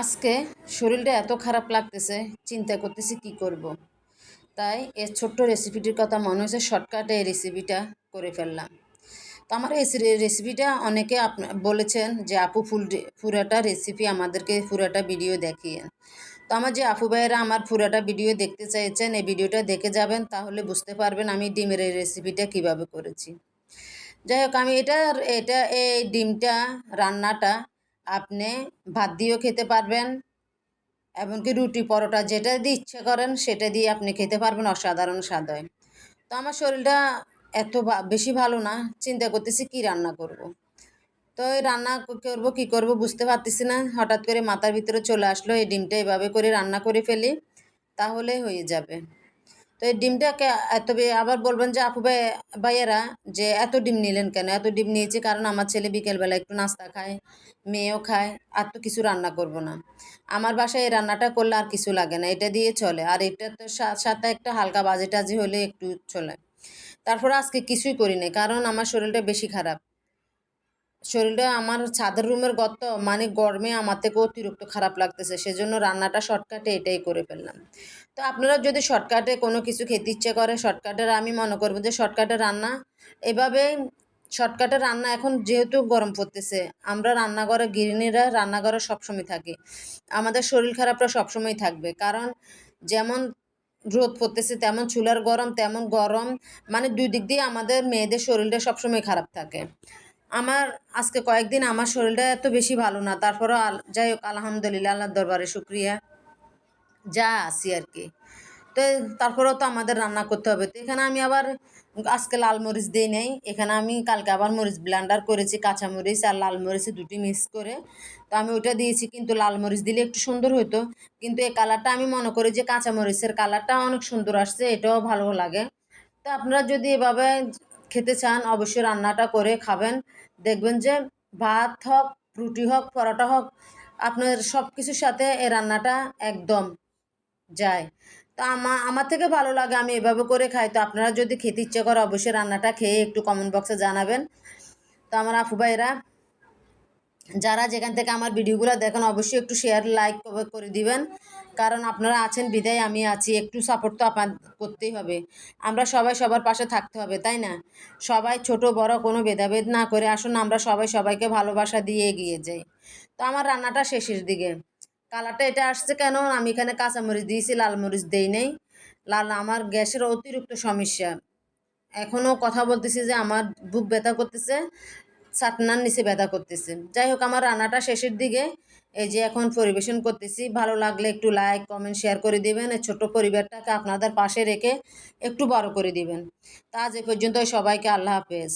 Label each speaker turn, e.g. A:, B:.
A: আজকে শরীরটা এত খারাপ লাগতেছে, চিন্তা করতেছি কি করব। তাই এর ছোট্ট রেসিপিটির কথা মনে হয়েছে, শর্টকাটে এই রেসিপিটা করে ফেললাম। তো আমার এই রেসিপিটা অনেকে আপনা বলেছেন যে, আপু ফুল পুরাটা রেসিপি আমাদেরকে পুরাটা ভিডিও দেখিয়ে। তো আমার যে আপু ভাইয়েরা আমার পুরাটা ভিডিও দেখতে চাইছেন, এই ভিডিওটা দেখে যাবেন, তাহলে বুঝতে পারবেন আমি ডিমের এই রেসিপিটা কীভাবে করেছি। যাই হোক, আমি এটা এটা, এই ডিমটা, রান্নাটা আপনি ভাত দিয়েও খেতে পারবেন, এমনকি রুটি পরোটা যেটা দিয়ে ইচ্ছে করেন সেটা দিয়ে আপনি খেতে পারবেন অসাধারণ স্বাদ হয় তো আমার শরীরটা এত বেশি ভালো না, চিন্তা করতেছি কি রান্না করব। তো রান্না করব কি করব বুঝতে পারতেছি না, হঠাৎ করে মাথার ভিতরে চলে আসলো, এই ডিমটা এভাবে করে রান্না করে ফেলি, তাহলে হয়ে যাবে তো এই ডিমটাকে এত আবার বলবেন যে আপু ভাই, ভাইয়েরা, যে এত ডিম নিলেন কেন? এত ডিম নিয়েছি কারণ আমার ছেলে বিকেলবেলা একটু নাস্তা খায়, মেয়েও খায়, আর তো কিছু রান্না করব না। আমার বাসায় এই রান্নাটা করলে আর কিছু লাগে না, এটা দিয়ে চলে। আর এটা তো সাথে একটা হালকা বাজে টাজি হলে একটু চলে। তারপর আজকে কিছুই করি নাই, কারণ আমার শরীরটা বেশি খারাপ। শরীরটা আমার ছাদের রুমের গত মানে গরমে আমার থেকে অতিরিক্ত খারাপ লাগতেছে, সেজন্য রান্নাটা শর্টকাটে এটাই করে ফেললাম। তো আপনারা যদি শর্টকাটে কোনো কিছু খেতে ইচ্ছে করে শর্টকাটের আমি মনে করব যে শর্টকাটে রান্না, এভাবে শর্টকাটে রান্না এখন যেহেতু গরম পড়তেছে, আমরা রান্নাঘরে গৃহিণীরা রান্নাঘরে সবসময় থাকি। আমাদের শরীর খারাপটা সবসময় থাকবে, কারণ যেমন রোদ পড়তেছে, তেমন চুলার গরম, তেমন গরম মানে দুই দিক দিয়ে আমাদের মেয়েদের শরীরটা সবসময় খারাপ থাকে। আমার, আজকে কয়েকদিন আমার শরীরটা এত বেশি ভালো না, তারপরও আল, যাই হোক, আলহামদুলিল্লাহ, আল্লাহর দরবারে শুক্রিয়া। যা আছি আর কি। তো তারপরেও তো আমাদের রান্না করতে হবে। তো এখানে আমি আবার আজকে লাল মরিচ দিই নেই। এখানে আমি কালকে আবার মরিচ ব্লেন্ডার করেছি, কাঁচা মরিচ আর লাল মরিচ দুটি মিক্স করে। তো আমি ওইটা দিয়েছি, কিন্তু লাল মরিচ দিলে একটু সুন্দর হতো কিন্তু এই কালারটা আমি মনে করি যে কাঁচা মরিচের কালারটা অনেক সুন্দর আসছে, এটাও ভালো লাগে। তো আপনারা যদি এভাবে খেতে চান, অবশ্যই রান্নাটা করে খাবেন। দেখবেন যে ভাত হোক, রুটি হোক, পরোটা হোক, আপনার সব কিছুর সাথে এই রান্নাটা একদম যায়। তো আমা, আমার থেকে ভালো লাগে, আমি এভাবে করে খাই। তো আপনারা যদি খেতে ইচ্ছে করে অবশ্যই রান্নাটা খেয়ে একটু কমেন্ট বক্সে জানাবেন। তো আমার আপু ভাইরা যারা যেখান থেকে আমার ভিডিওগুলো দেখেন, অবশ্যই একটু শেয়ার লাইক করে দিবেন। কারণ আপনারা আছেন, বিদায় আমি আছি, একটু সাপোর্ট তো আপনার করতেই হবে। আমরা সবাই সবার পাশে থাকতে হবে, তাই না? সবাই ছোট, বড় কোনো ভেদাভেদ না করে আসুন, আমরা সবাই সবাইকে ভালোবাসা দিয়ে এগিয়ে যাই। তো আমার রান্নাটা শেষের দিকে। কালারটা এটা আসছে কেন? আমি এখানে কাঁচামরিচ দিয়েছি, লাল মরিচ দেই নেই। লাল, আমার গ্যাসের অতিরিক্ত সমস্যা। এখনও কথা বলতেছি যে আমার বুক ব্যথা করতেছে। চাটনার নিচে ব্যথা করতেছে। যাই হোক আমার রান্নাটা শেষের দিকে এই যে এখন পরিবেশন করতেছি। ভালো লাগলে একটু লাইক কমেন্ট শেয়ার করে দিবেন। এই ছোট্ট পরিবারটাকে আপনাদের পাশে রেখে একটু বড় করে দিবেন। তা আজ এ পর্যন্ত সবাইকে আল্লাহ হাফেজ।